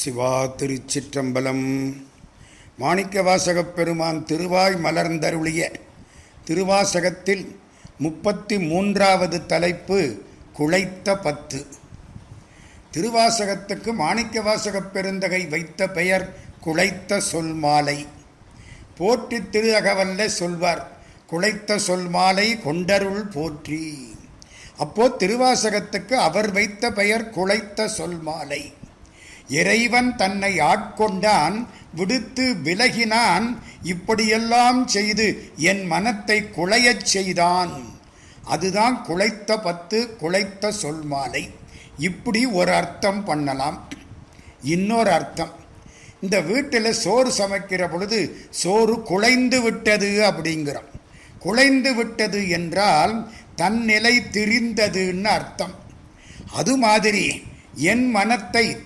சிவா திருச்சிற்றம்பலம். மாணிக்கவாசகப் பெருமான் திருவாய் மலர்ந்தருளிய திருவாசகத்தில் முப்பத்தி மூன்றாவது தலைப்பு குழைத்த பத்து. திருவாசகத்துக்கு மாணிக்கவாசகப் பெருந்தகை வைத்த பெயர் குழைத்த சொல் மாலை. போற்றி திரு அகவல்ல சொல்வார் குழைத்த சொல் மாலை கொண்டருள் போற்றி. அப்போ திருவாசகத்துக்கு அவர் வைத்த பெயர் குழைத்த சொல் மாலை. இறைவன் தன்னை ஆட்கொண்டான் விடுத்து விலகினான் இப்படியெல்லாம் செய்து என் மனத்தை குலையச் செய்தான். அதுதான் குலைத்த பத்து குலைத்த சொல்மாலை இப்படி ஒரு அர்த்தம் பண்ணலாம். இன்னொரு அர்த்தம். இந்த வீட்டில் சோறு சமைக்கிற பொழுது சோறு குலைந்து விட்டது அப்படிங்கிறோம். குலைந்து விட்டது என்றால் தன் நிலை திரிந்ததுன்னு அர்த்தம். அது மாதிரி என் மனத்தை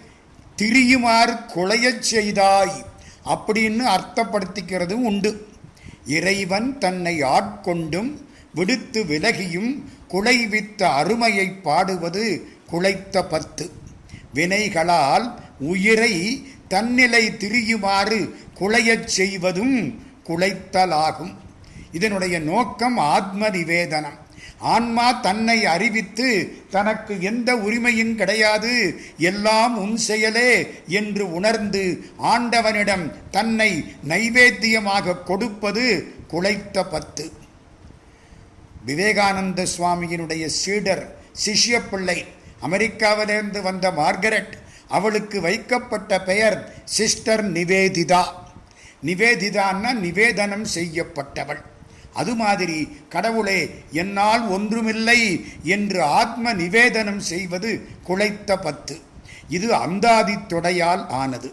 திரியுமாறு குலையச் செய்தாய் அப்படின்னு அர்த்தப்படுத்திக்கிறதும் உண்டு. இறைவன் தன்னை ஆட்கொண்டும் விடுத்து விலகியும் குலைவித்த அருமையை பாடுவது குலைத்த பத்து. வினைகளால் உயிரை தன்னிலை திரியுமாறு குலையச் செய்வதும் குலைத்தலாகும். இதனுடைய நோக்கம் ஆத்ம நிவேதனம். ஆன்மா தன்னை அறிவித்து தனக்கு எந்த உரிமையும் கிடையாது. எல்லாம் உன் செயலே என்று உணர்ந்து ஆண்டவனிடம் தன்னை நைவேத்தியமாக கொடுப்பது குலைத்த பத்து. விவேகானந்த சுவாமியினுடைய சீடர் சிஷ்ய பிள்ளை அமெரிக்காவிலிருந்து வந்த மார்கரெட் அவளுக்கு வைக்கப்பட்ட பெயர் சிஸ்டர் நிவேதிதா. நிவேதிதான்னா நிவேதனம் செய்யப்பட்டவள். அது மாதிரி கடவுளே என்னால் ஒன்றுமில்லை என்று ஆத்ம நிவேதனம் செய்வது குளைத்த பத்து. இது அந்தாதி தொடையால் ஆனது.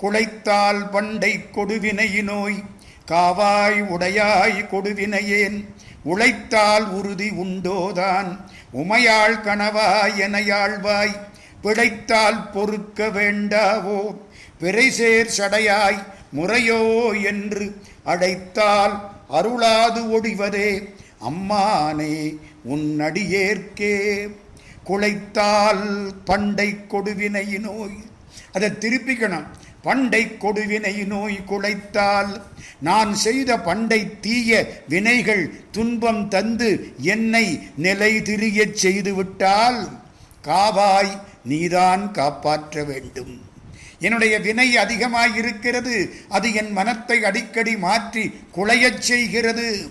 குளைத்தால் பண்டை கொடுவினை நோய் காவாய் உடையாய் கொடுவினையேன். உழைத்தால் உறுதி உண்டோதான் உமையாள் கணவாய் எனையாழ்வாய் பிழைத்தால் பொறுக்க வேண்டாவோ பிறைசேர் சடையாய் முறையோ என்று அழைத்தால் அருளாது ஒடிவதே. அம்மானே உன் அடியேற்கே. குலைத்தால் பண்டை கொடுவினை நோய். அதை திருப்பிக்கணும். பண்டை கொடுவினை நோய் குலைத்தால். நான் செய்த பண்டை தீய வினைகள் துன்பம் தந்து என்னை நிலை திரியச் செய்துவிட்டால் காவாய் நீதான் காப்பாற்ற வேண்டும். என்னுடைய வினை அதிகமாயிருக்கிறது. அது என் மனத்தை அடிக்கடி மாற்றி குலையச் செய்கிறது.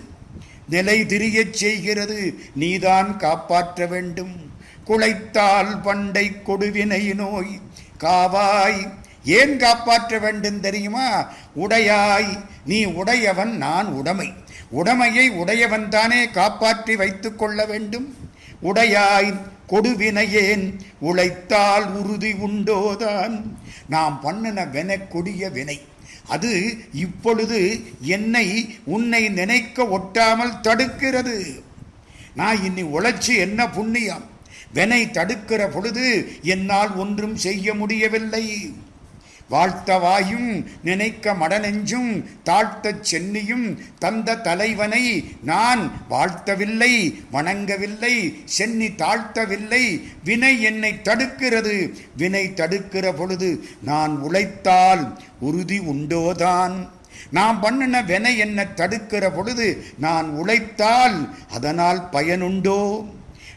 நிலை திரியச் செய்கிறது. நீதான் காப்பாற்ற வேண்டும். குலைத்தால் பண்டை கொடுவினை நோய். காவாய். ஏன் காப்பாற்ற வேண்டும் தெரியுமா? உடையாய். நீ உடையவன் நான் உடைமை. உடைமையை உடையவன் தானே காப்பாற்றி வைத்துக் கொள்ள வேண்டும். உடையாய். கொடுவினையேன் உழைத்தால் உறுதி உண்டோதான். நாம் பண்ணின வென கொடிய வினை. அது இப்பொழுது என்னை உன்னை நினைக்க ஒட்டாமல் தடுக்கிறது. நான் இன்னி உழைச்சி என்ன புண்ணியம்? வெனை தடுக்கிற பொழுது என்னால் ஒன்றும் செய்ய முடியவில்லை. வாழ்த்தவாயும் நினைக்க மடநெஞ்சும் தாழ்த்தச் சென்னியும் தந்த தலைவனை நான் வாழ்த்தவில்லை வணங்கவில்லை சென்னி தாழ்த்தவில்லை. வினை என்னை தடுக்கிறது வினை தடுக்கிற பொழுது நான் உழைத்தால் உறுதி உண்டோதான். நான் பண்ணின வினை என்னை தடுக்கிற பொழுது நான் உழைத்தால் அதனால் பயனுண்டோ?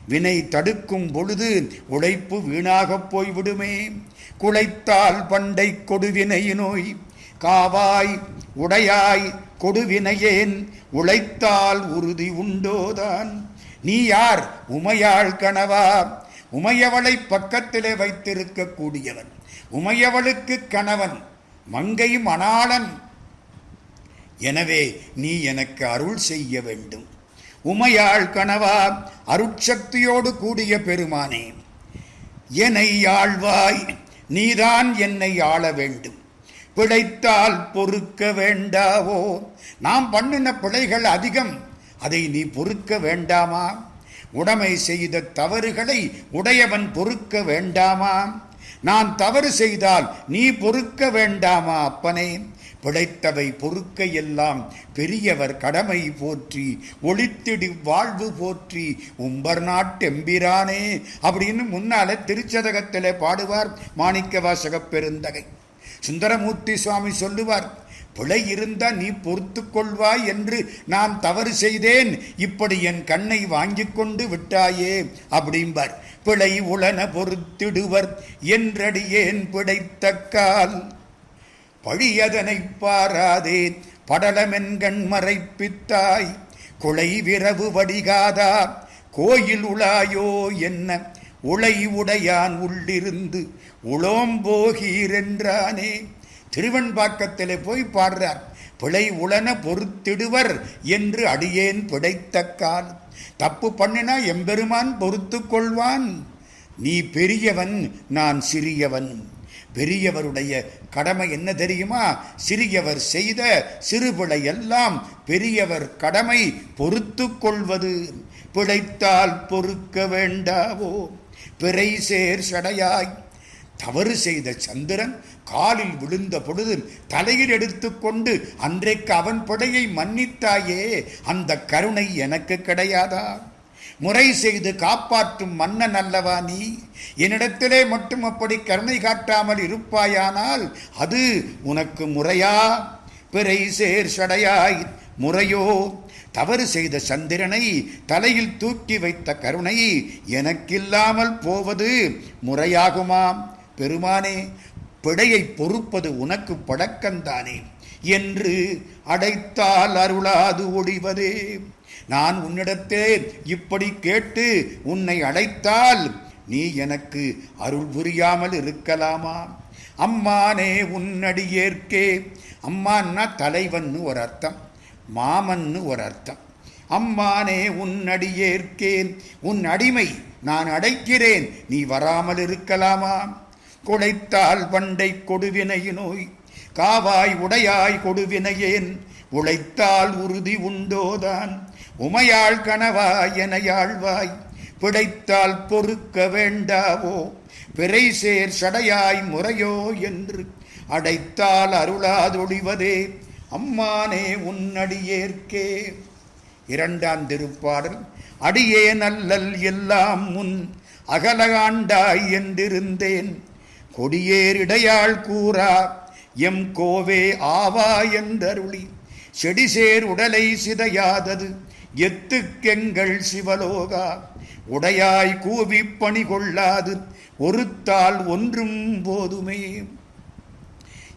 வினை தடுக்கும் பொழுது உழைப்பு வீணாகப் போய்விடுமே. குளைத்தால் பண்டை கொடுவினை நோய் காவாய் உடையாய் கொடுவினையேன் உழைத்தால் உறுதி உண்டோதான். நீ யார்? உமையாள் கணவா உமையவளை பக்கத்திலே வைத்திருக்க கூடியவன் உமையவளுக்கு கணவன் மங்கை மணாளன் எனவே நீ எனக்கு அருள் செய்ய வேண்டும். உமையாள் கணவா அருட்சக்தியோடு கூடிய பெருமானே என்னை ஆழ்வாய் நீதான் என்னை ஆள வேண்டும். பிழைத்தால் பொறுக்க வேண்டாவோ? நாம் பண்ணின பிழைகள் அதிகம். அதை நீ பொறுக்க வேண்டாமா? உடைமை செய்த தவறுகளை உடையவன் பொறுக்க வேண்டாமா? நான் தவறு செய்தால் நீ பொறுக்க வேண்டாமா அப்பனே? பிழைத்தவை பொறுக்க எல்லாம் பெரியவர் கடமை போற்றி ஒளித்திடு வாழ்வு போற்றி உம்பர் நாட்டெம்பிரானே அப்படின்னு முன்னால திருச்சதகத்தில் பாடுவார் மாணிக்க வாசக பெருந்தகை சுந்தரமூர்த்தி சுவாமி சொல்லுவார் பிழை இருந்தா நீ பொறுத்து கொள்வாய் என்று நான் தவறு செய்தேன். இப்படி என் கண்ணை வாங்கிக் கொண்டு விட்டாயே அப்படிம்பார். பிழை உளன பொறுத்திடுவர் என்றடியேன் பிடைத்தக்கால் பழியதனை பாராதே. படலமென்கண் மறைப்பித்தாய் குலை விரவு வடிகாதா. கோயில் உளாயோ என்ன? உளை உடையான் உள்ளிருந்து உளோம்போகீரென்றானே. திருவன்பாக்கத்திலே போய் பாடுறார். பிழை உளன பொறுத்திடுவர் என்று அடியேன் பிடைத்தக்கால் தப்பு பண்ணினா எம்பெருமான் பொறுத்து கொள்வான். நீ பெரியவன் நான் சிறியவன். பெரியவருடைய கடமை என்ன தெரியுமா? சிறியவர் செய்த சிறுபிழை எல்லாம் பெரியவர் கடமை பொறுத்து கொள்வது. பிழைத்தால் பொறுக்க வேண்டாவோ? பிறை சேர் சடையாய். தவறு செய்த சந்திரன் காலில் விழுந்த பொழுது தலையில் எடுத்துக்கொண்டு அன்றைக்கு அவன் படையை மன்னித்தாயே? அந்த கருணை எனக்கு கிடையாதா? முறை செய்து காப்பாற்றும் மன்னன் அல்லவா நீ? என்னிடத்திலே மட்டும் அப்படி கருணை காட்டாமல் இருப்பாயானால் அது உனக்கு முறையா? பிறை சேர் சடையாய் முறையோ? தவறு செய்த சந்திரனை தலையில் தூக்கி வைத்த கருணை எனக்கில்லாமல் போவது முறையாகுமாம் பெருமானே பிழையை பொறுப்பது உனக்கு பழக்கந்தானே என்று அடைத்தால் அருளாது ஒடிவதே நான் உன்னிடத்தே இப்படி கேட்டு உன்னை அழைத்தால் நீ எனக்கு அருள் புரியாமல் இருக்கலாமா? அம்மானே உன்னடியேற்கே அம்மான்னா தலைவன்னு ஒரு அர்த்தம் மாமன்னு ஒரு அர்த்தம். அம்மானே உன்னடியேற்கேன் உன் அடிமை நான் அடைக்கிறேன் நீ வராமல் இருக்கலாமா? குழைத்தால் வண்டை கொடுவினை நோய் காவாய் உடையாய் கொடுவினையேன். உழைத்தால் உறுதி உண்டோதான். உமையாள் கனவாய் எனையாழ்வாய் பிடைத்தால் பொறுக்க வேண்டாவோ? பிறை சேர் சடையாய் முறையோ என்று அடைத்தால் அருளாதொழிவதே. அம்மானே உன்னடியேற்கே இரண்டாம் திருப்பாடல் அடியே நல்லல் எல்லாம் முன் அகலகாண்டாய் என்றிருந்தேன். கொடியேறிடையாள் கூறா எம் கோவே ஆவா என்றருளி செடிசேர் உடலை சிதையாதது. எத்துக்கெங்கள் சிவலோகா உடையாய் கூவி பணி கொள்ளாது ஒருத்தால் ஒன்றும் போதுமே.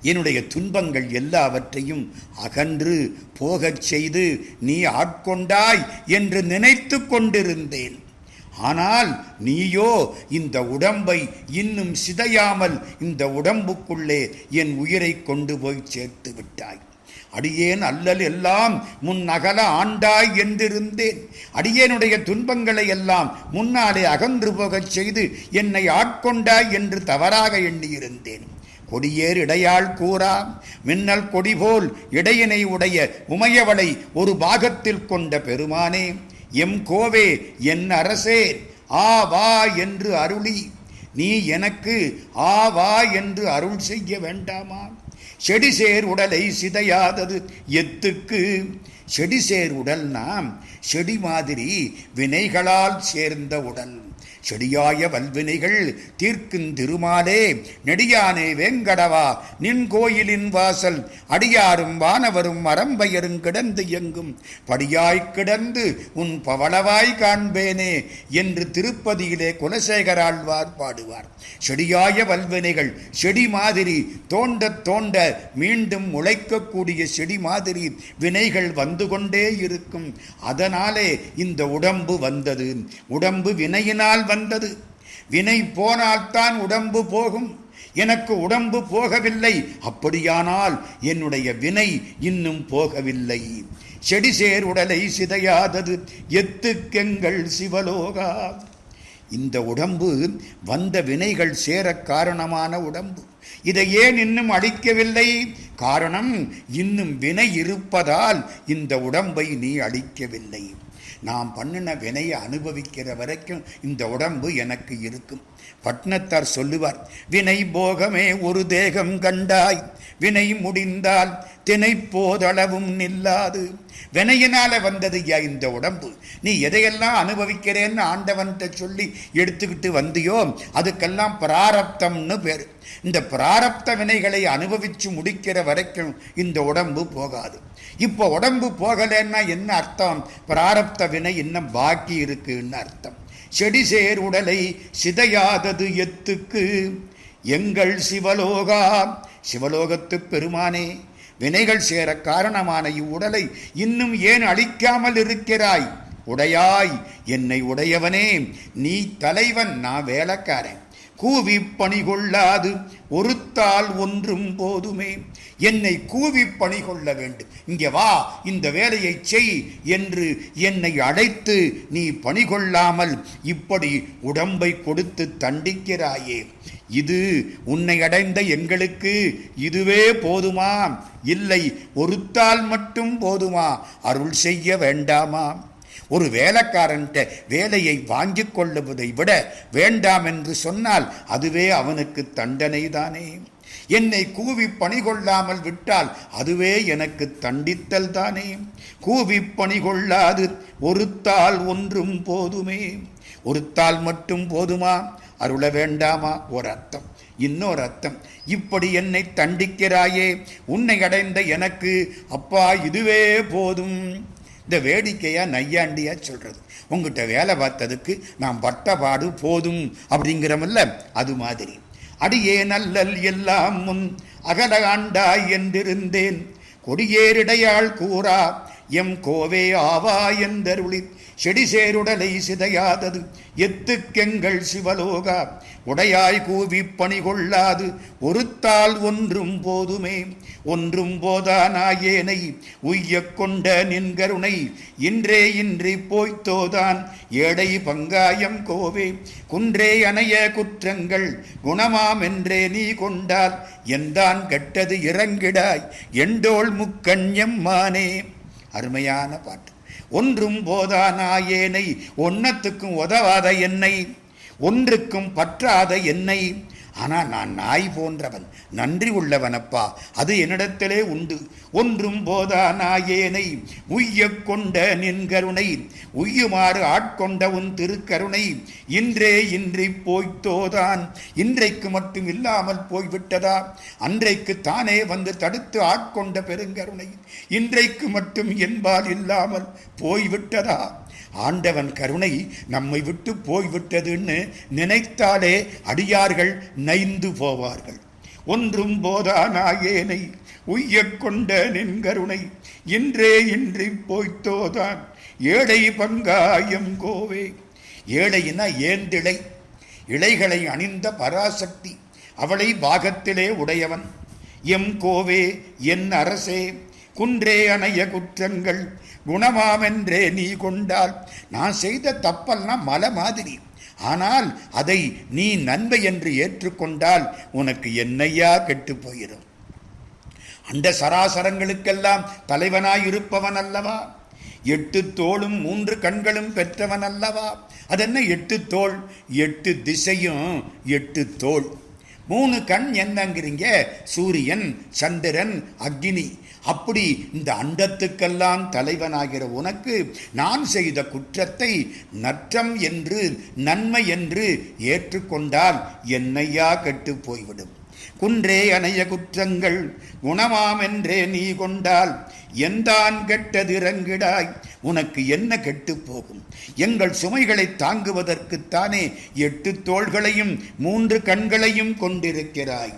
என்னுடைய துன்பங்கள் எல்லாவற்றையும் அகன்று போகச் செய்து நீ ஆட்கொண்டாய் என்று நினைத்து கொண்டிருந்தேன். ஆனால் நீயோ இந்த உடம்பை இன்னும் சிதையாமல் இந்த உடம்புக்குள்ளே என் உயிரை கொண்டு போய் சேர்த்து விட்டாய். அடியேன் அல்லல் எல்லாம் முன் அகல ஆண்டாய் என்றிருந்தேன். அடியேனுடைய துன்பங்களை எல்லாம் முன்னாலே அகன்று போகச் செய்து என்னை ஆட்கொண்டாய் என்று தவறாக எண்ணியிருந்தேன். கொடியேர் இடையாள் கூறா மின்னல் கொடி போல் இடையினை உடைய உமையவளை ஒரு பாகத்தில் கொண்ட பெருமானே எம் கோவே என் அரசே ஆ வா என்று அருளி. நீ எனக்கு ஆ வா என்று அருள் செய்ய வேண்டாமா? செடிசேர் உடலை சிதையாதது எத்துக்கு. செடிசேர் நாம் செடி மாதிரி வினைகளால் சேர்ந்த உடல். செடியாய வல்வினைகள் தீர்க்கும் திருமாலே நெடியானே வேங்கடவா நின் கோயிலின் வாசல் அடியாரும் வானவரும் மரம்பயரும் கிடந்து எங்கும். படியாய்க் கிடந்து உன் பவளவாய் காண்பேனே என்று திருப்பதியிலே குலசேகராழ்வார் பாடுவார். செடியாய வல்வினைகள் செடி மாதிரி தோண்ட தோண்ட மீண்டும் முளைக்கக்கூடிய செடி மாதிரி வினைகள் வந்து கொண்டே இருக்கும். அதனாலே இந்த உடம்பு வந்தது. உடம்பு வினையினால் வந்தது வினை போனால்தான் உடம்பு போகும். எனக்கு உடம்பு போகவில்லை. அப்படியானால் என்னுடைய வினை இன்னும் போகவில்லை. செடிசேர் உடலை சிதையாதது. எத்துக்கெங்கள் சிவலோகா. இந்த உடம்பு வந்த வினைகள் சேர காரணமான உடம்பு. இதை ஏன் இன்னும் அழிக்கவில்லை? காரணம் இன்னும் வினை இருப்பதால் இந்த உடம்பை நீ அழிக்கவில்லை. நாம் பண்ணின வினையை அனுபவிக்கிற வரைக்கும் இந்த உடம்பு எனக்கு இருக்கும். பட்னத்தார் சொல்லுவார் வினை போகமே ஒரு தேகம் கண்டாய். வினை முடிந்தால் தினை போதளவும் நில்லாது. வினையினால வந்தது இந்த உடம்பு. நீ எதையெல்லாம் அனுபவிக்கிறேன்னு ஆண்டவன்கிட்ட சொல்லி எடுத்துக்கிட்டு வந்தியோ அதுக்கெல்லாம் பிராரப்தம்னு பேர். இந்த பிராரப்த வினைகளை அனுபவிச்சு முடிக்கிற வரைக்கும் இந்த உடம்பு போகாது. இப்போ உடம்பு போகலைன்னா என்ன அர்த்தம்? பிராரப்த வினை இன்னும் பாக்கி இருக்குன்னு அர்த்தம். செடி சேர் உடலை சிதையாதது எத்துக்கு. எங்கள் சிவலோகா சிவலோகத்து பெருமானே வினைகள் சேர காரணமான இவ்வுடலை இன்னும் ஏன் அழிக்காமல் இருக்கிறாய்? உடையாய் என்னை உடையவனே நீ தலைவன் நான் வேலைக்காரன். கூவி பணி கொள்ளாது ஒருத்தால் ஒன்றும் போதுமே. என்னை கூவி பணி கொள்ள வேண்டும். இங்கே வா இந்த வேலையை செய் என்று என்னை அழைத்து நீ பணி கொள்ளாமல் இப்படி உடம்பை கொடுத்து தண்டிக்கிறாயே. இது உன்னை அடைந்த எங்களுக்கு இதுவே போதுமா? இல்லை ஒருத்தால் மட்டும் போதுமா? அருள் செய்ய வேண்டாமா? ஒரு வேலைக்காரன்ட்ட வேலையை வாங்கி கொள்ளுவதை விட வேண்டாம் என்று சொன்னால் அதுவே அவனுக்கு தண்டனை தானே என்னை கூவி பணி கொள்ளாமல் விட்டால் அதுவே எனக்கு தண்டித்தல் தானே கூவி பணி கொள்ளாது ஒருத்தால் ஒன்றும் போதுமே. ஒருத்தால் மட்டும் போதுமா? அருள வேண்டாமா? ஒரு அர்த்தம் இன்னொரு அர்த்தம் இப்படி என்னை தண்டிக்கிறாயே. உன்னை அடைந்த எனக்கு அப்பா இதுவே போதும். இந்த வேடிக்கையாக நையாண்டியா சொல்கிறது உங்ககிட்ட வேலை பார்த்ததுக்கு நான் பட்டபாடு போதும் அப்படிங்கிறமல்ல அது மாதிரி. அடியே நல்லல் எல்லாம் முன் அகல ஆண்டாய் என்றிருந்தேன். கொடியேரிடையாள் கூறா எம் கோவே ஆவா என்றருளி. செடி சேருடலை சிதையாதது எத்துக்கெங்கள் சிவலோகா. உடையாய் கூவி பணி கொள்ளாது ஒருத்தால் ஒன்றும் போதுமே. ஒன்றும் போதானாயேனை உய்ய கொண்ட நின்கருணை இன்றே இன்றி போய்த்தோதான். ஏடை பங்காயம் கோவே குன்றே அணைய குற்றங்கள் குணமாம் என்றே நீ கொண்டால் எந்தான் கெட்டது இறங்கிடாய்? எண்டோள் முக்கண் எம்மானே. அருமையான பாட்டு. ஒன்றும் போதானாயேனை ஒன்னத்துக்கும் உதவாத என்னை. ஒன்றுக்கும் பற்றாத என்னை. ஆனால் நான் நாய் போன்றவன் நன்றி உள்ளவனப்பா அது என்னிடத்திலே உண்டு. ஒன்றும் போதா நாயேனை உய்யக் கொண்ட நின் கருணை உய்யுமாறு ஆட்கொண்ட உன் திருக்கருணை. இன்றே இன்றி போய்த்தோதான் இன்றைக்கு மட்டும் இல்லாமல் போய்விட்டதா? அன்றைக்கு தானே வந்து தடுத்து ஆட்கொண்ட பெருங்கருணை இன்றைக்கு மட்டும் என்பால் இல்லாமல் போய்விட்டதா? ஆண்டவன் கருணை நம்மை விட்டு போய்விட்டதுன்னு நினைத்தாலே அடியார்கள் நைந்து போவார்கள். ஒன்றும் போதானாயேனை உய்யக் கொண்ட நின் கருணை இன்றே இன்றி போய்த்தோதான் ஏழை பங்காயம் கோவே. ஏழையினா ஏந்திழை இலைகளை அணிந்த பராசக்தி அவளை பாகத்திலே உடையவன். எம் கோவே என் அரசே குன்றே அணைய குற்றங்கள். குணமாமென்றே நீ கொண்டால். நான் செய்த தப்பெல்லாம் மலை மாதிரி. ஆனால் அதை நீ நன்மை என்று ஏற்றுக்கொண்டால் உனக்கு என்னையா கெட்டு போயிடும் அண்ட சராசரங்களுக்கெல்லாம் தலைவனாயிருப்பவன் அல்லவா எட்டு தோளும் மூன்று கண்களும் பெற்றவன் அல்லவா அதென்ன எட்டு தோல் எட்டு திசையும் எட்டு தோல் மூணு கண் என்னங்கிறீங்க? சூரியன் சந்திரன் அக்னி. அப்படி இந்த அண்டத்துக்கெல்லாம் தலைவனாகிற உனக்கு நான் செய்த குற்றத்தை நற்றம் என்று நன்மை என்று ஏற்றுக்கொண்டால் என்னையா கெட்டு போய்விடும்? குன்றே அணைய குற்றங்கள் குணமாம் என்றே நீ கொண்டால் எந்தான் கெட்டதிறங்கிடாய் உனக்கு என்ன கெட்டு போகும்? எங்கள் சுமைகளை தாங்குவதற்குத்தானே எட்டு தோள்களையும் மூன்று கண்களையும் கொண்டிருக்கிறாய்.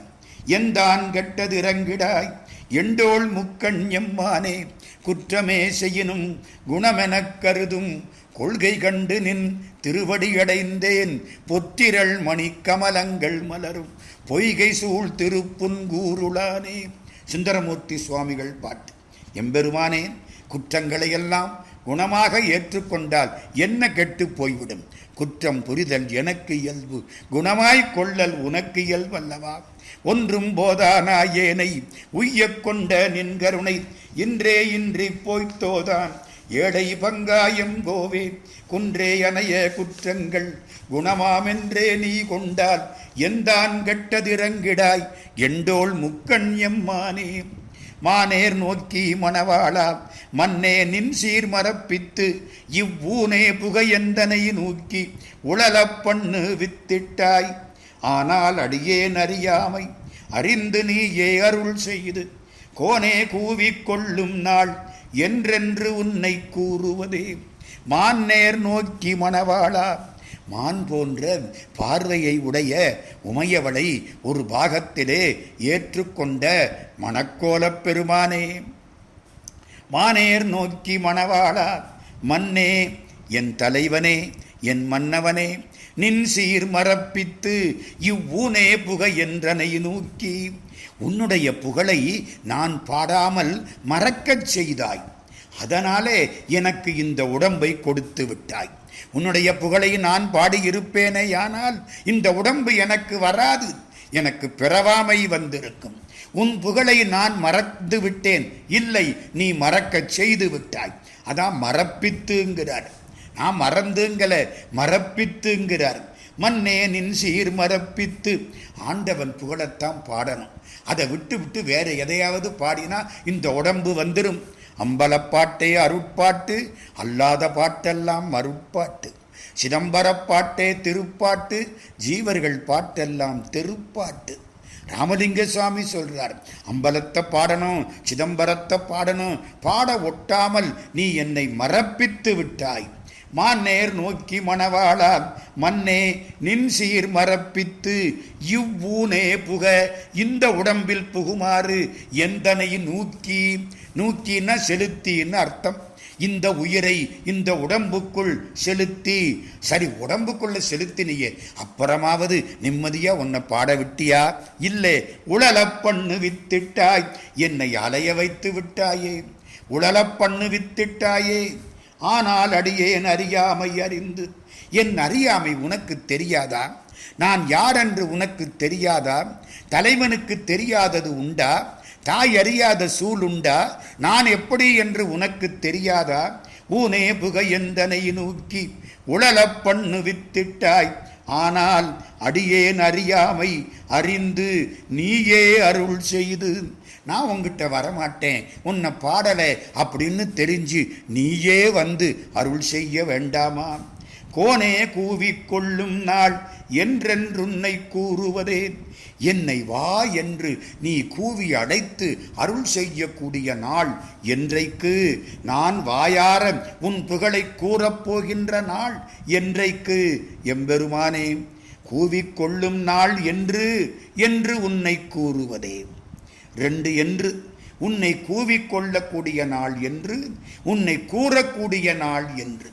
எந்தான் கெட்டதிறங்கிடாய் எண்டோள் முக்கண் எம்மானே குற்றமே செய்யினும் குணமெனக் கருதும் கொள்கை கண்டு நின் திருவடியடைந்தேன். பொத்திரள் மணி கமலங்கள் மலரும். பொய்கை சூழ் திருப்புன்கூருளானே சுந்தரமூர்த்தி சுவாமிகள் பாட்டு. எம்பெருமானே குற்றங்களையெல்லாம் குணமாக ஏற்றுக்கொண்டால் என்ன கெட்டு போய்விடும்? குற்றம் புரிதல் எனக்கு இயல்பு. குணமாய் கொள்ளல் உனக்கு இயல்பல்லவா ஒன்றும் போதானா ஏனை? உய்யக் கொண்ட நின் கருணை. இன்றே இன்றி போய்த்தோதான். ஏடை பங்காயம் கோவே குன்றே அணைய குற்றங்கள். குணமாமென்றே நீ கொண்டால் எந்தான் கெட்டதிரங்கிடாய் எண்டோள் முக்கண் எம்மானே மானேர் நோக்கி மணவாளா. மன்னே நின் சீர் மரப்பித்து இவ்வூனே புகையந்தனை நோக்கி உழலப்பண்ணு வித்திட்டாய். ஆனால் அடியேன் அறியாமை அறிந்து நீயே அருள் செய்து கோனே கூவிக்கொள்ளும் நாள். என்றென்று உன்னை கூறுவதே. மான்னேர் நோக்கி மணவாளா. மான் போன்ற பார்வையை உடைய உமையவளை ஒரு பாகத்திலே ஏற்றுக்கொண்ட மணக்கோலப் பெருமானே. மானேர் நோக்கி மணவாளா. மன்னே என் தலைவனே என் மன்னவனே நின் சீர் மரப்பித்து இவ்வூனே புக என்றனை நோக்கி. உன்னுடைய புகழை நான் பாடாமல் மறக்கச் செய்தாய். அதனாலே எனக்கு இந்த உடம்பை கொடுத்து விட்டாய். உன்னுடைய புகழை நான் பாடியிருப்பேனேயானால் இந்த உடம்பு எனக்கு வராது. எனக்கு பிறவாமை வந்திருக்கும். உன் புகழை நான் மறந்து விட்டேன். இல்லை நீ மறக்கச் செய்து விட்டாய். அதான் மறப்பித்துங்கிறார். நான் மறந்துங்கள மறப்பித்துங்கிறார். மன்னே நின் சீர் மறப்பித்து. ஆண்டவன் புகழத்தான் பாடணும். அதை விட்டு விட்டு வேறு எதையாவது பாடினா இந்த உடம்பு வந்துடும் அம்பலப்பாட்டே அருட்பாட்டு அல்லாத பாட்டெல்லாம் அருட்பாட்டு சிதம்பரப்பாட்டே திருப்பாட்டு ஜீவர்கள் பாட்டெல்லாம் தெருப்பாட்டு. ராமலிங்க சுவாமி சொல்கிறார் அம்பலத்தை பாடணும் சிதம்பரத்தை பாடணும் பாட ஒட்டாமல் நீ என்னை மறப்பித்து விட்டாய். மான்னேர் நோக்கி மணவாளா மன்னே நின் சீர் மரப்பித்து இவ்வூனே புக இந்த உடம்பில் புகுமாறு எந்தனை நூக்கி? நூக்கின்னா செலுத்தின்னு அர்த்தம். இந்த உயிரை இந்த உடம்புக்குள் செலுத்தி. சரி உடம்புக்குள்ள செலுத்தினியே. அப்புறமாவது நிம்மதியா உன்னை பாட விட்டியா? இல்லை உழலப்பண்ணு வித்திட்டாய். என்னை அலைய வைத்து விட்டாயே. உழலப்பண்ணு வித்திட்டாயே. ஆனால் அடியேன் அறியாமை அறிந்து. என் அறியாமை உனக்கு தெரியாதா? நான் யாரென்று உனக்கு தெரியாதா? தலைவனுக்கு தெரியாதது உண்டா? தாய் அறியாத சூழ் உண்டா? நான் எப்படி என்று உனக்கு தெரியாதா? ஊனே புகையந்தனை நோக்கி உழலப் பண்ணு வித்திட்டாய். ஆனால் அடியேன் அறியாமை அறிந்து நீயே அருள் செய்து நான் உங்ககிட்ட வரமாட்டேன். உன்னை பாடலை அப்படின்னு தெரிஞ்சு நீயே வந்து அருள் செய்ய வேண்டாமா? கோனே கூவிக்கொள்ளும் நாள் என்றென்றுன்னை கூறுவதே. என்னை வா என்று நீ கூவி அடைத்து அருள் செய்யக்கூடிய நாள் என்றைக்கு? நான் வாயார உன் புகழை கூறப்போகின்ற நாள் என்றைக்கு? எம்பெருமானே கூவிக்கொள்ளும் நாள் என்று என்று உன்னை கூறுவதே. ரெண்டு என்று. உன்னை கூவிக்கொள்ளக்கூடிய நாள் என்று உன்னை கூறக்கூடிய நாள் என்று.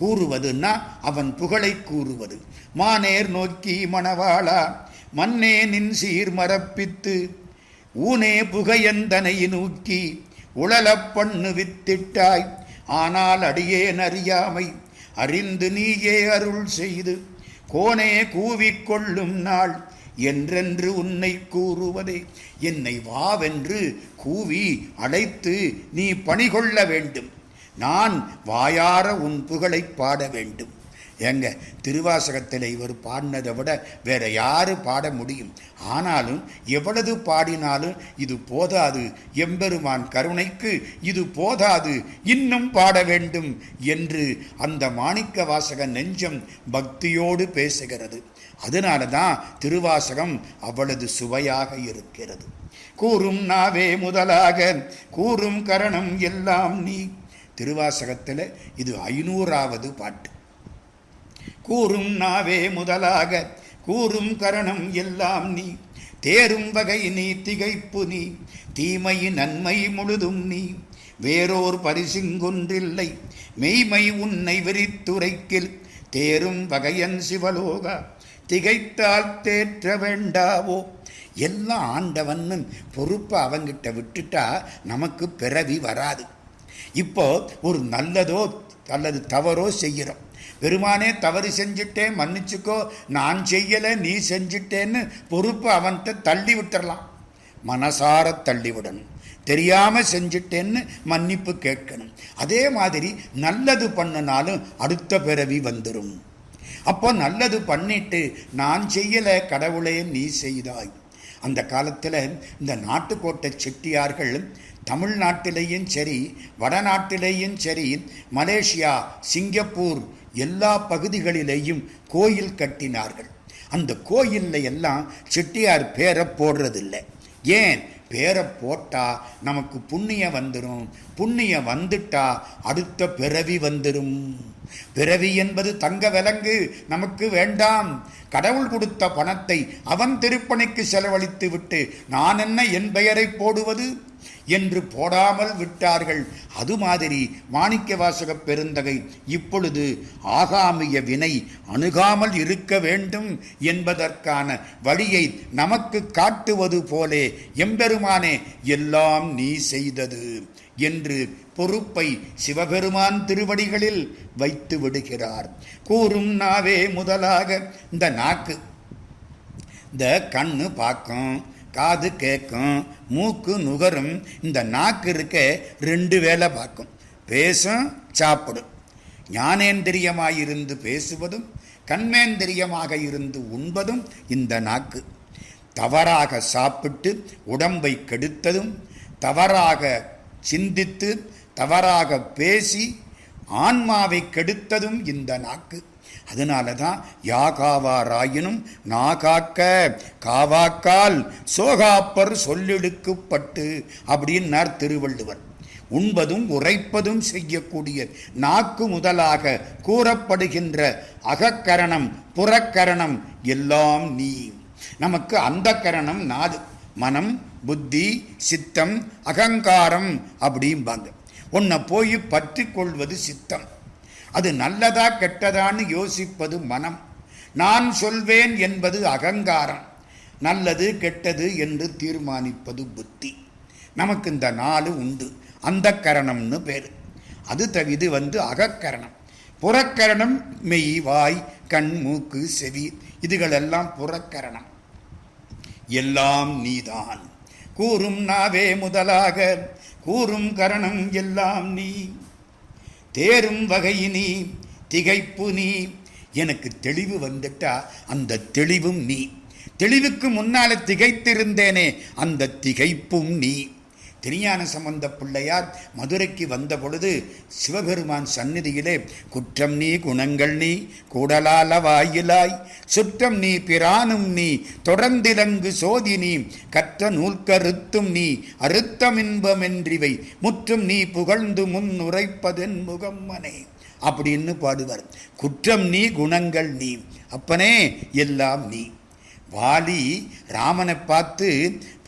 கூறுவதுன்னா அவன் புகழை கூறுவது. மானேர் நோக்கி மணவாளா மன்னே நின் சீர் மரப்பித்து ஊனே புகையந்தனை நோக்கி உழலப் பண்ணு வித்திட்டாய். ஆனால் அடியேன் அறியாமை அறிந்து நீயே அருள் செய்து கோனே கூவிக்கொள்ளும் நாள். என்றென்று உன்னை கூறுவதே. என்னை வாவென்று கூவி அழைத்து நீ பணிகொள்ள வேண்டும். நான் வாயார உன் புகழை பாட வேண்டும். ஏங்க திருவாசகத்தில் இவர் பாடினதை விட வேற யாரு பாட முடியும்? ஆனாலும் எவ்வளவு பாடினாலும் இது போதாது. எம்பெருமான் கருணைக்கு இது போதாது. இன்னும் பாட வேண்டும் என்று அந்த மாணிக்க வாசக நெஞ்சம் பக்தியோடு பேசுகிறது. அதனால தான் திருவாசகம் அவ்வளவு சுவையாக இருக்கிறது. கூறும் நாவே முதலாக கூறும் கரணம் எல்லாம் நீ. திருவாசகத்தில் இது ஐநூறாவது பாட்டு. கூறும் நாவே முதலாக கூறும் கரணம் எல்லாம் நீ. தேரும் வகை நீ திகைப்பு நீ. தீமை நன்மை முழுதும் நீ. வேறோர் பரிசிங்கொன்றில்லை மெய்மை உன்னை விரித்துரைக்கில் தேரும் வகையன் சிவலோகா திகைத்தால் தேற்ற வேண்டாவோ? எல்லாம் ஆண்டவன்னு பொறுப்பை அவங்கிட்ட விட்டுட்டா நமக்கு பிறவி வராது. இப்போ ஒரு நல்லதோ அல்லது தவறோ செய்கிறோம். பெருமானே தவறு செஞ்சுட்டேன் மன்னிச்சுக்கோ. நான் செய்யலை நீ செஞ்சிட்டேன்னு பொறுப்பு அவன்கிட்ட தள்ளி விட்டுறலாம். மனசார தள்ளி விடணும் தெரியாம செஞ்சிட்டேன்னு மன்னிப்பு கேட்கணும். அதே மாதிரி நல்லது பண்ணினாலும் அடுத்த பிறவி வந்துடும் அப்போ நல்லது பண்ணிட்டு நான் செய்யல கடவுளே நீ செய்தாய். அந்த காலத்தில் இந்த நாட்டுக்கோட்டை செட்டியார்கள் தமிழ்நாட்டிலேயும் சரி வடநாட்டிலேயும் சரி மலேசியா சிங்கப்பூர் எல்லா பகுதிகளிலேயும் கோயில் கட்டினார்கள். அந்த கோயிலில் எல்லாம் செட்டியார் பேரை போடுறதில்லை. ஏன்? பேரை போட்டால் நமக்கு புண்ணியம் வந்துடும் புண்ணியம் வந்துட்டா அடுத்த பிறவி வந்துடும் பிறவி என்பது தங்க விலங்கு நமக்கு வேண்டாம். கடவுள் கொடுத்த பணத்தை அவன் திருப்பணிக்கு செலவழித்து விட்டு நான் என்ன என் பெயரை போடுவது என்று போடாமல் விட்டார்கள். அது மாதிரி மாணிக்க வாசக பெருந்தகை இப்பொழுது ஆகாமிய வினை அணுகாமல் இருக்க வேண்டும் என்பதற்கான வழியை நமக்கு காட்டுவது போலே எம்பெருமானே எல்லாம் நீ செய்தது. என்று பொறுப்பை சிவபெருமான் திருவடிகளில் வைத்து விடுகிறார். கூறும் நாவே முதலாக இந்த நாக்கு. இந்த கண்ணு பார்க்கும் காது கேட்கும் மூக்கு நுகரும் இந்த நாக்கு இருக்க ரெண்டு வேலை பார்க்கும். பேசும் சாப்பிடும். ஞானேந்திரியமாயிருந்து பேசுவதும் கண்மேந்திரியமாக இருந்து உண்பதும் இந்த நாக்கு. தவறாக சாப்பிட்டு உடம்பை கெடுத்ததும் தவறாக சிந்தித்து தவறாக பேசி ஆன்மாவை கெடுத்ததும் இந்த நாக்கு. அதனால தான் யாகாவாராயினும் நாகாக்க காவாக்கால் சோகாப்பர் சொல்லெடுக்கப்பட்டு அப்படின்னார் திருவள்ளுவர். உண்பதும் உரைப்பதும் செய்யக்கூடிய நாக்கு முதலாக கூறப்படுகின்ற அகக்கரணம் புறக்கரணம் எல்லாம் நீ. நமக்கு அந்த கரணம் நாது. மனம் புத்தி சித்தம் அகங்காரம் அப்படிம்பாங்க. உன்னை போய் பற்றி கொள்வது சித்தம். அது நல்லதா கெட்டதான்னு யோசிப்பது மனம். நான் சொல்வேன் என்பது அகங்காரம். நல்லது கெட்டது என்று தீர்மானிப்பது புத்தி. நமக்கு இந்த நாலு உண்டு. அந்த கரணம்னு பேர். அது தவி இது வந்து அகக்கரணம். புறக்கரணம் மெய் வாய் கண் மூக்கு செவி இதுகளெல்லாம் புறக்கரணம். எல்லாம் நீதான். கூறும் நாவே முதலாக கூறும் கரணம் எல்லாம் நீ. தேரும் வகை நீ திகைப்பு நீ. எனக்கு தெளிவு வந்துட்டா அந்த தெளிவும் நீ. தெளிவுக்கு முன்னால திகைத்திருந்தேனே அந்த திகைப்பும் நீ. திருஞான சம்பந்த பிள்ளையார் மதுரைக்கு வந்த பொழுது சிவபெருமான் சந்நிதியிலே குற்றம் நீ குணங்கள் நீ கூடலால வாயிலாய் சுற்றம் நீ பிரானும் நீ தொடர்ந்திலங்கு சோதி நீ கற்ற நூல்கருத்தும் நீ அறுத்தம் இன்பமென்றிவை முற்றும் நீ புகழ்ந்து முன் உரைப்பதென் முகம்மனே அப்படின்னு பாடுவார். குற்றம் நீ குணங்கள் நீ அப்பனே எல்லாம் நீ. வாலி ராமனை பார்த்து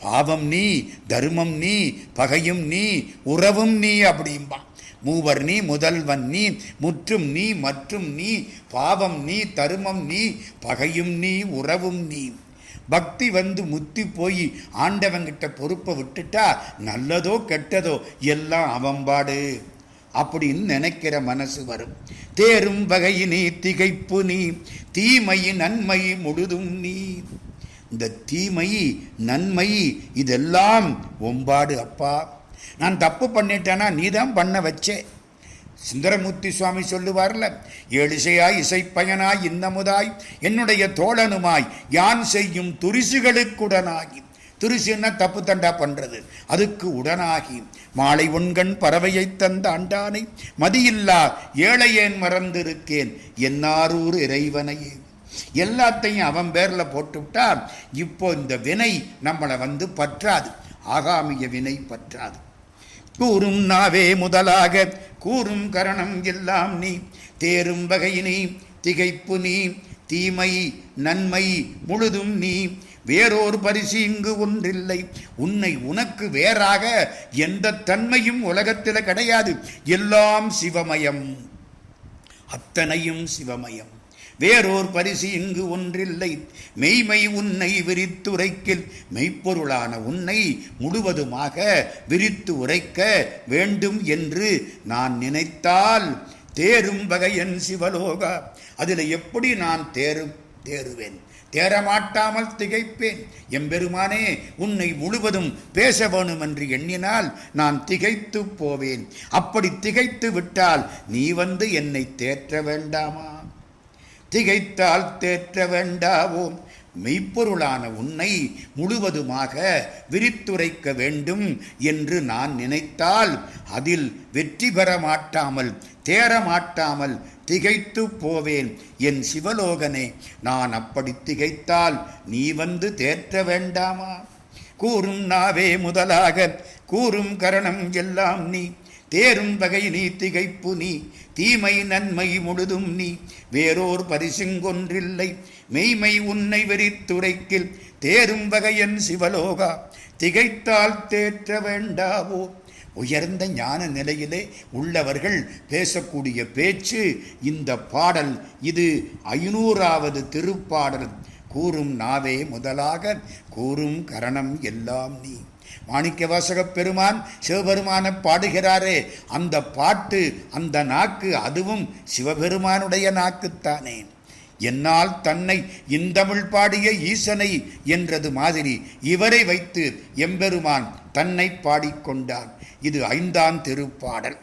பாவம் நீ தர்மம் நீ பகையும் நீ உறவும் நீ அப்படிம்பான் மூவர் நீ முதல்வன் நீ முற்றும் நீ மற்றும் நீ பாவம் நீ தருமம் நீ பகையும் நீ உறவும் நீ. பக்தி வந்து முத்தி போய் ஆண்டவங்கிட்ட பொறுப்பை விட்டுட்டா நல்லதோ கெட்டதோ எல்லாம் அவம்பாடு அப்படின்னு நினைக்கிற மனசு வரும். தேரும் வகையினே திகைப்பு நீ தீமை நன்மை முழுதும் நீ. இந்த தீமை நன்மை இதெல்லாம் ஒம்பாடு அப்பா. நான் தப்பு பண்ணிட்டேனா நீ தான் பண்ண வச்சே. சுந்தரமூர்த்தி சுவாமி சொல்லுவார்ல எழுசையாய் இசைப்பயனாய் இன்னமுதாய் என்னுடைய தோழனுமாய் யான் செய்யும் துரிசுகளுக்குடனாகி துரிசுன்னா தப்பு தண்டா பண்றது. அதுக்கு உடனாகி மாலை உண்கண் பறவையை தந்த அண்டானை மதியில்லா ஏழையேன் மறந்திருக்கேன் என்னாரூர் இறைவனையே. எல்லாத்தையும் அவன் பேர்ல போட்டுவிட்டா இப்போ இந்த வினை நம்மளை வந்து பற்றாது. ஆகாமிய வினை பற்றாது. கூறும் நாவே முதலாக கூறும் கரணம் எல்லாம் நீ தேரும் வகை நீ திகைப்பு நீ தீமை நன்மை முழுதும் நீ வேறொரு பரிசு இங்கு ஒன்றில்லை. உன்னை உனக்கு வேறாக எந்த தன்மையும் உலகத்தில் கிடையாது. எல்லாம் சிவமயம். அத்தனையும் சிவமயம். வேறோர் பரிசு இங்கு ஒன்றில்லை. மெய்மை உன்னை விரித்து உரைக்கில் மெய்ப்பொருளான உன்னை முழுவதுமாக விரித்து உரைக்க வேண்டும் என்று நான் நினைத்தால் தேரும் வகையன் சிவலோகா. அதில் எப்படி நான் தேரும் தேறுவேன் தேரமாட்டாமல் திகைப்பேன். எம்பெருமானே உன்னை முழுவதும் பேச வேணும் என்று எண்ணினால் நான் திகைத்து போவேன். அப்படி திகைத்து விட்டால் நீ வந்து என்னை தேற்ற வேண்டாமா? திகைத்தால் தேற்ற வேண்டாவோம் மெய்ப்பொருளான உன்னை முழுவதுமாக விரித்துரைக்க வேண்டும் என்று நான் நினைத்தால் அதில் வெற்றி பெற மாட்டாமல் தேர மாட்டாமல் திகைத்து போவேன். என் சிவலோகனே நான் அப்படி திகைத்தால் நீ வந்து தேற்ற வேண்டாமா? கூறும் நாவே முதலாக கூறும் கரணம் எல்லாம் நீ. தேரும் வகை நீ திகைப்பு நீ தீமை நன்மை முழுதும் நீ. வேறோர் பரிசுங்கொன்றில்லை மெய்மை உன்னை வெறித்துரைக்கில். தேரும் வகையன் சிவலோகா திகைத்தால் தேற்ற வேண்டாவோ? உயர்ந்த ஞான நிலையிலே உள்ளவர்கள் பேசக்கூடிய பேச்சு இந்த பாடல் இது ஐநூறாவது திருப்பாடல். கூறும் நாவே முதலாக கூறும் கரணம் எல்லாம் நீ. மாணிக்கவாசகப் பெருமான் சிவபெருமான பாடுகிறாரே அந்த பாட்டு அந்த நாக்கு அதுவும் சிவபெருமானுடைய நாக்குத்தானேன் என்னால் தன்னை இந்தமிழ் பாடிய ஈசனை என்றது மாதிரி இவரை வைத்து எம்பெருமான் தன்னை பாடிக்கொண்டான். இது ஐந்தாம் திருப்பாடல்.